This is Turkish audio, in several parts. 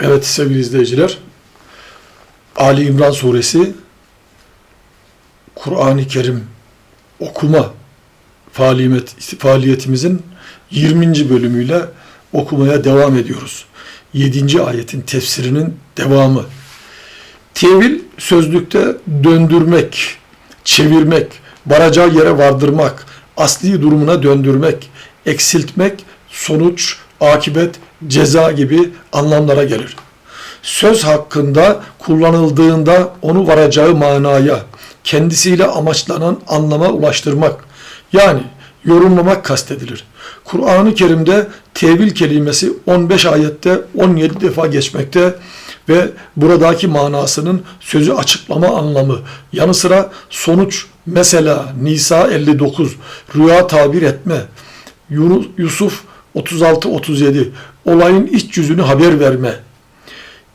Evet sevgili izleyiciler, Ali İmran suresi Kur'an-ı Kerim okuma faaliyet, faaliyetimizin 20. bölümüyle okumaya devam ediyoruz. 7. ayetin tefsirinin devamı. Tevil sözlükte döndürmek, çevirmek, varacağı yere vardırmak, asli durumuna döndürmek, eksiltmek, sonuç, akibet, ceza gibi anlamlara gelir. Söz hakkında kullanıldığında onu varacağı manaya, kendisiyle amaçlanan anlama ulaştırmak, yani yorumlamak kastedilir. Kur'an-ı Kerim'de tevil kelimesi 15 ayette 17 defa geçmekte ve buradaki manasının sözü açıklama anlamı yanı sıra sonuç mesela Nisa 59 rüya tabir etme Yusuf 36-37 olayın iç yüzünü haber verme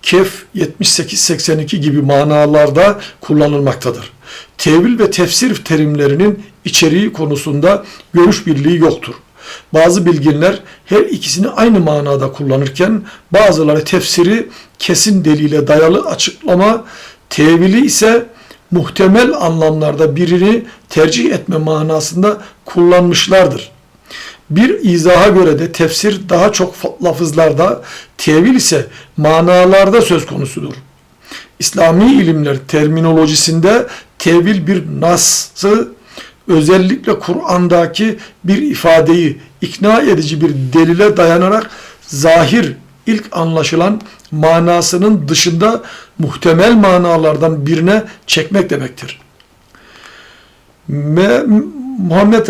Kehf 78-82 gibi manalarda kullanılmaktadır. Tevil ve tefsir terimlerinin içeriği konusunda görüş birliği yoktur. Bazı bilginler her ikisini aynı manada kullanırken bazıları tefsiri kesin delile dayalı açıklama, tevili ise muhtemel anlamlarda birini tercih etme manasında kullanmışlardır. Bir izaha göre de tefsir daha çok lafızlarda, tevil ise manalarda söz konusudur. İslami ilimler terminolojisinde tevil bir nası, özellikle Kur'an'daki bir ifadeyi ikna edici bir delile dayanarak zahir ilk anlaşılan manasının dışında muhtemel manalardan birine çekmek demektir. Me Muhammed,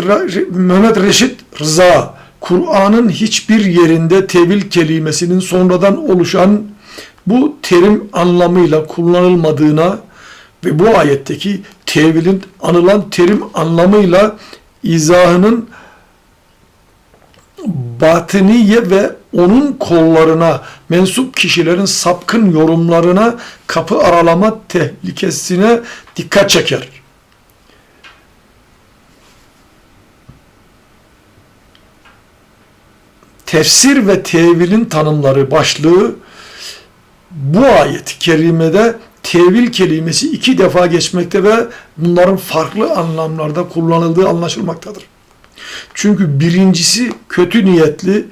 Mehmet Reşit Rıza, Kur'an'ın hiçbir yerinde tevil kelimesinin sonradan oluşan bu terim anlamıyla kullanılmadığına ve bu ayetteki tevilin anılan terim anlamıyla izahının batıniye ve onun kollarına mensup kişilerin sapkın yorumlarına kapı aralama tehlikesine dikkat çeker. Tefsir ve tevilin tanımları başlığı bu ayet-i kerimede tevil kelimesi iki defa geçmekte ve bunların farklı anlamlarda kullanıldığı anlaşılmaktadır. Çünkü birincisi kötü niyetli,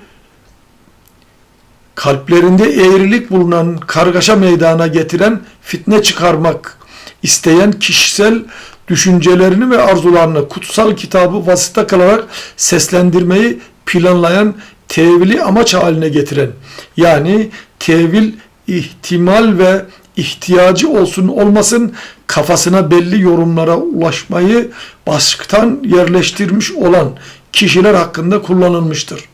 kalplerinde eğrilik bulunan kargaşa meydana getiren fitne çıkarmak isteyen kişisel düşüncelerini ve arzularını kutsal kitabı vasıta kılarak seslendirmeyi planlayan tevili amaç haline getiren yani tevil ihtimal ve ihtiyacı olsun olmasın kafasına belli yorumlara ulaşmayı baskıtan yerleştirmiş olan kişiler hakkında kullanılmıştır.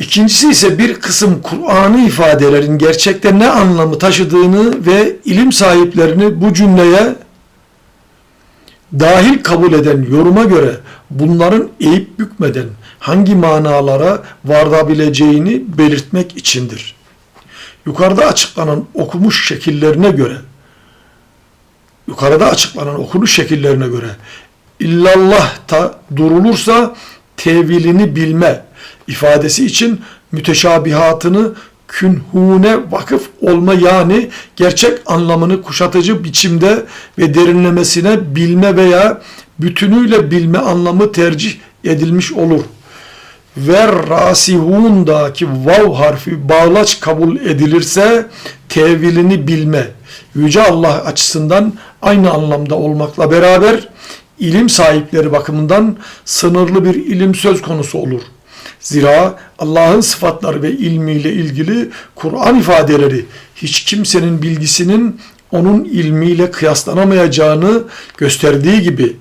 İkincisi ise bir kısım Kur'an'ı ifadelerin gerçekte ne anlamı taşıdığını ve ilim sahiplerini bu cümleye dahil kabul eden yoruma göre bunların eğip bükmeden hangi manalara varabileceğini belirtmek içindir. Yukarıda açıklanan okumuş şekillerine göre yukarıda açıklanan okunuş şekillerine göre illallah ta durulursa tevilini bilme ifadesi için müteşabihatını künhune vakıf olma yani gerçek anlamını kuşatıcı biçimde ve derinlemesine bilme veya bütünüyle bilme anlamı tercih edilmiş olur. Ve rasihundaki vav harfi bağlaç kabul edilirse tevilini bilme. Yüce Allah açısından aynı anlamda olmakla beraber ilim sahipleri bakımından sınırlı bir ilim söz konusu olur. Zira Allah'ın sıfatları ve ilmiyle ilgili Kur'an ifadeleri hiç kimsenin bilgisinin onun ilmiyle kıyaslanamayacağını gösterdiği gibi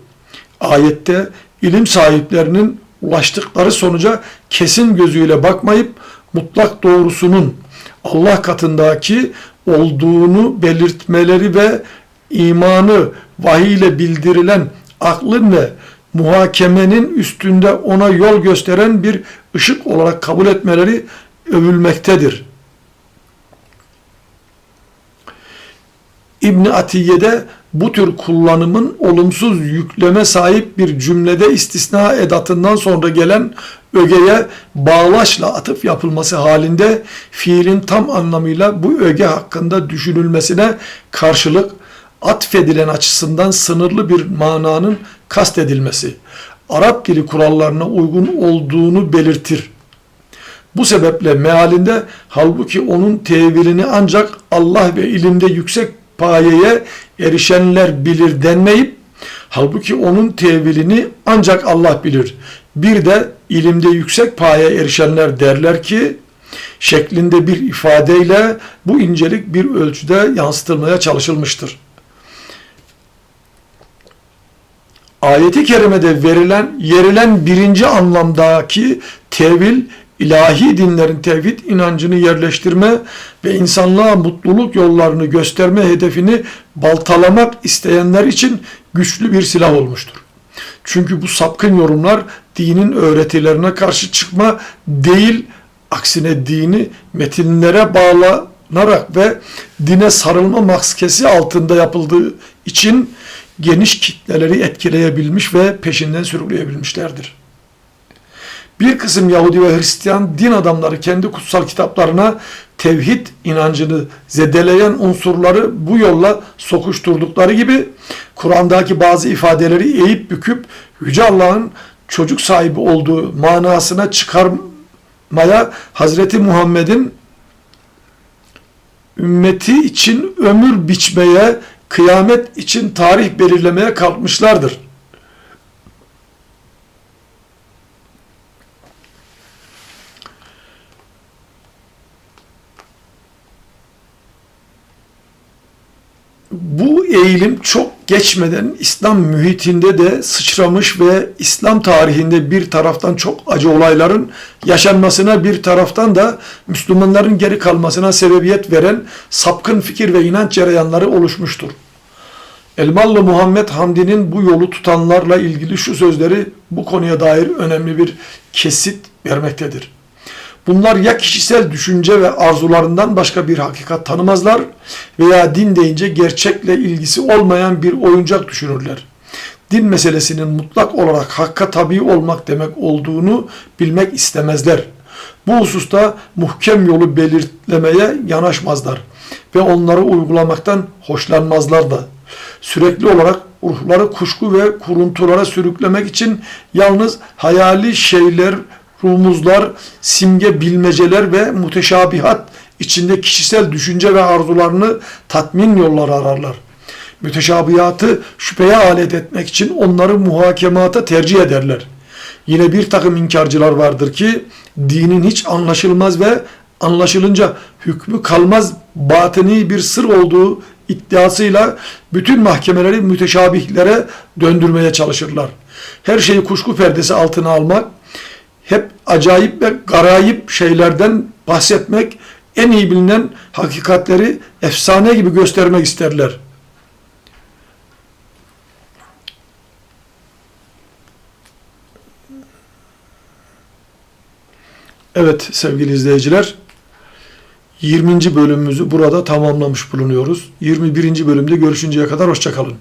ayette ilim sahiplerinin ulaştıkları sonuca kesin gözüyle bakmayıp mutlak doğrusunun Allah katındaki olduğunu belirtmeleri ve imanı vahiy ile bildirilen aklın ve muhakemenin üstünde ona yol gösteren bir ışık olarak kabul etmeleri övülmektedir. İbn Atiye'de bu tür kullanımın olumsuz yükleme sahip bir cümlede istisna edatından sonra gelen ögeye bağlaçla atıf yapılması halinde fiilin tam anlamıyla bu öge hakkında düşünülmesine karşılık atfedilen açısından sınırlı bir mananın kastedilmesi, Arap dili kurallarına uygun olduğunu belirtir. Bu sebeple mealinde halbuki onun tevilini ancak Allah ve ilimde yüksek payeye erişenler bilir denmeyip halbuki onun tevilini ancak Allah bilir. Bir de ilimde yüksek payeye erişenler derler ki şeklinde bir ifadeyle bu incelik bir ölçüde yansıtılmaya çalışılmıştır. Ayeti kerimede verilen, yerilen birinci anlamdaki tevil, ilahi dinlerin tevhid inancını yerleştirme ve insanlığa mutluluk yollarını gösterme hedefini baltalamak isteyenler için güçlü bir silah olmuştur. Çünkü bu sapkın yorumlar dinin öğretilerine karşı çıkma değil, aksine dini metinlere bağlanarak ve dine sarılma maskesi altında yapıldığı için geniş kitleleri etkileyebilmiş ve peşinden sürükleyebilmişlerdir. Bir kısım Yahudi ve Hristiyan din adamları kendi kutsal kitaplarına tevhid inancını zedeleyen unsurları bu yolla sokuşturdukları gibi Kur'an'daki bazı ifadeleri eğip büküp Yüce Allah'ın çocuk sahibi olduğu manasına çıkarmaya Hazreti Muhammed'in ümmeti için ömür biçmeye, kıyamet için tarih belirlemeye kalkmışlardır. bu eğilim çok geçmeden İslam mühitinde de sıçramış ve İslam tarihinde bir taraftan çok acı olayların yaşanmasına bir taraftan da Müslümanların geri kalmasına sebebiyet veren sapkın fikir ve inanç cereyanları oluşmuştur. Elmalı Muhammed Hamdi'nin bu yolu tutanlarla ilgili şu sözleri bu konuya dair önemli bir kesit vermektedir. Bunlar ya kişisel düşünce ve arzularından başka bir hakikat tanımazlar veya din deyince gerçekle ilgisi olmayan bir oyuncak düşünürler. Din meselesinin mutlak olarak hakka tabi olmak demek olduğunu bilmek istemezler. Bu hususta muhkem yolu belirtlemeye yanaşmazlar ve onları uygulamaktan hoşlanmazlar da. Sürekli olarak ruhları kuşku ve kuruntulara sürüklemek için yalnız hayali şeyler rumuzlar, simge bilmeceler ve muteşabihat içinde kişisel düşünce ve arzularını tatmin yolları ararlar. Müteşabihatı şüpheye alet etmek için onları muhakemata tercih ederler. Yine bir takım inkarcılar vardır ki dinin hiç anlaşılmaz ve anlaşılınca hükmü kalmaz batini bir sır olduğu iddiasıyla bütün mahkemeleri müteşabihlere döndürmeye çalışırlar. Her şeyi kuşku perdesi altına almak, hep acayip ve garayip şeylerden bahsetmek, en iyi bilinen hakikatleri efsane gibi göstermek isterler. Evet sevgili izleyiciler, 20. bölümümüzü burada tamamlamış bulunuyoruz. 21. bölümde görüşünceye kadar hoşçakalın.